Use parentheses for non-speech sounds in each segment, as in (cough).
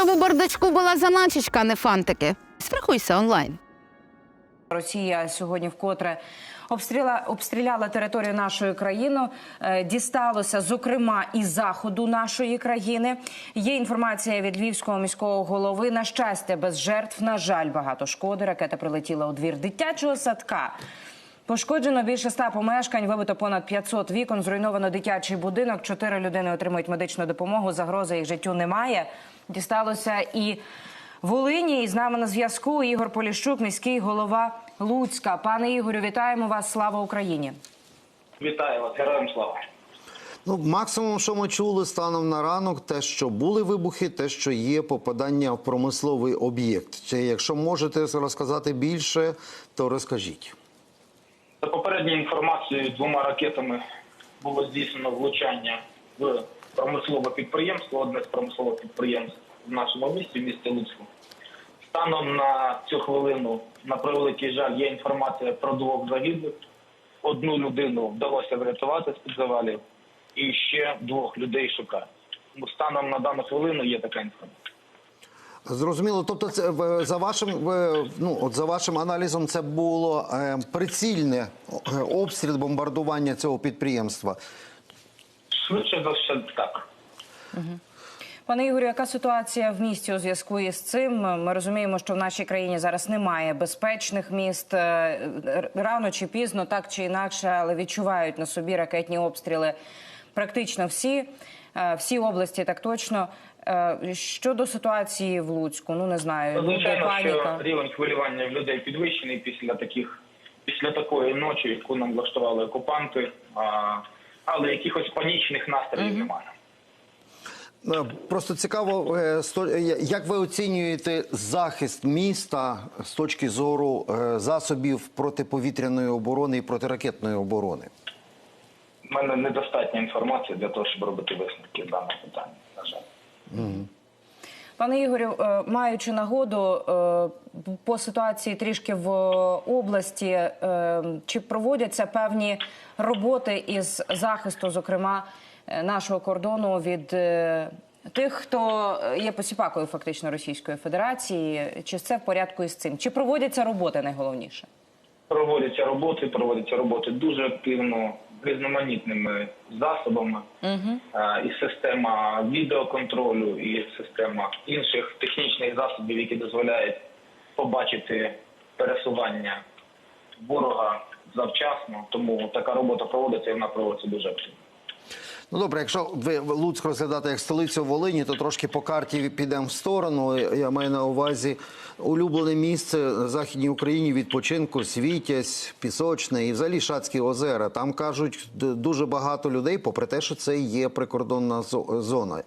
Щоб у бардачку була заначечка, а не фантики. Страхуйся онлайн. Росія сьогодні вкотре обстріла, обстріляла територію нашої країни. Е, Дісталося, зокрема, і заходу нашої країни. Є інформація від львівського міського голови. На щастя, без жертв. На жаль, багато шкоди. Ракета прилетіла у двір дитячого садка. Пошкоджено більше ста помешкань, вибито понад 500 вікон, зруйновано дитячий будинок. Чотири людини отримують медичну допомогу. Загрози їх життю немає. Дісталося і Волині. І з нами на зв'язку Ігор Поліщук, міський голова Луцька. Пане Ігорю, вітаємо вас. Слава Україні! Вітаю вас, героям слава. Ну, максимум, що ми чули станом на ранок, те, що були вибухи, те, що є попадання в промисловий об'єкт. Чи якщо можете розказати більше, то розкажіть. За попередньою інформацією, двома ракетами було здійснено влучання в промислове підприємство, одне з промислових підприємств в нашому місті, в місті Луцьку. Станом на цю хвилину, на превеликий жаль, є інформація про двох загиблих. Одну людину вдалося врятувати з-під завалів, і ще двох людей шукають. Станом на дану хвилину є така інформація. Зрозуміло, тобто, це за вашим ну от за вашим аналізом, це було е, прицільне е, обстріл бомбардування цього підприємства. Швидше за все так. Пане Ігорю, яка ситуація в місті у зв'язку із цим? Ми розуміємо, що в нашій країні зараз немає безпечних міст. Е, Рано чи пізно, так чи інакше, але відчувають на собі ракетні обстріли практично всі, всі області, так точно. Е, Щодо ситуації в Луцьку, ну не знаю, Звичайно, паніка. що рівень хвилювання в людей підвищений після таких після такої ночі, яку нам влаштували окупанти. А, але якихось панічних настроїв немає. Е, Просто цікаво, е, е, як ви оцінюєте захист міста з точки зору е, засобів протиповітряної оборони і протиракетної оборони? У мене недостатня інформація для того, щоб робити висновки з даного питання. На жаль. Пане Ігорю, е, маючи нагоду е, по ситуації трішки в області, е, чи проводяться певні роботи із захисту, зокрема нашого кордону від тих, хто є посіпакою фактично Російської Федерації? Чи це в порядку із цим? Чи проводяться роботи найголовніше? Проводяться роботи, проводяться роботи дуже активно, різноманітними засобами. Е, І система відеоконтролю, і система інших технічних засобів, які дозволяють побачити пересування ворога завчасно. Тому така робота проводиться і вона проводиться дуже активно. Ну добре, якщо ви Луцьк розглядати як столицю Волині, то трошки по карті підемо в сторону. Я маю на увазі улюблене місце на західній Україні відпочинку, Світязь, Пісочне і взагалі Шацькі озера. Там кажуть дуже багато людей, попри те, що це є прикордонна зо- зона.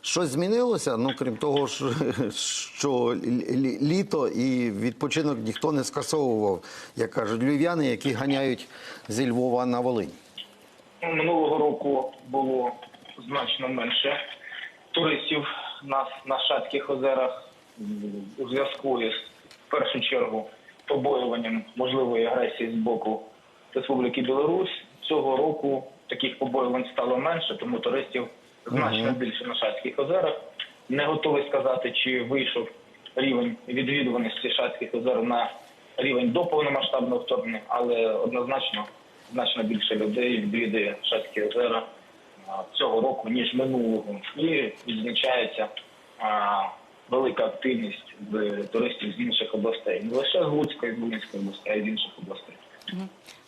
Щось змінилося? Ну крім того, (laughs) що лі- лі- літо і відпочинок ніхто не скасовував, як кажуть львів'яни, які ганяють зі Львова на Волинь. Ну, Минулого року було значно менше туристів на, на Шацьких озерах у зв'язку із в першу чергу побоюванням можливої агресії з боку Республіки Білорусь. Цього року таких побоювань стало менше, тому туристів значно більше на Шацьких озерах. Не готовий сказати, чи вийшов рівень відвідуваності Шацьких озер на рівень до повномасштабного вторгнення, але однозначно значно більше людей відвідує Шацькі озера цього року, ніж минулого. І відзначається велика активність в туристів з інших областей. Не лише з Луцької, Волинської області, а й з інших областей.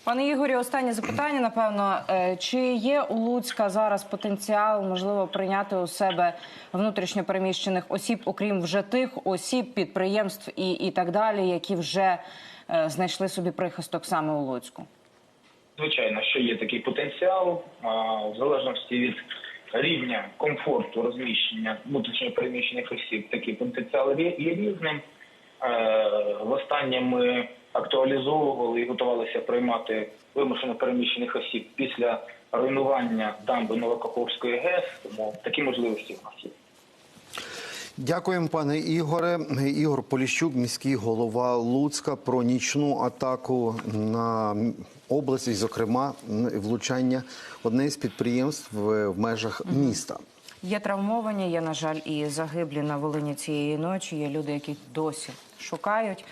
Пане Ігорі, останнє запитання, напевно. Е, Чи є у Луцька зараз потенціал, можливо, прийняти у себе внутрішньо переміщених осіб, окрім вже тих осіб, підприємств і, і так далі, які вже е, знайшли собі прихисток саме у Луцьку? Звичайно, що є такий потенціал, в залежності від рівня комфорту розміщення внутрішньо переміщених осіб, такий потенціал є, різним. Е, Востаннє ми актуалізовували і готувалися приймати вимушено переміщених осіб після руйнування дамби Новокаховської ГЕС, тому такі можливості в нас є. Дякуємо, пане Ігоре. Ігор Поліщук, міський голова Луцька, про нічну атаку на область, і, зокрема, влучання одне з підприємств в в межах міста. Є травмовані, є, на жаль, і загиблі на Волині цієї ночі. Є люди, які досі шукають.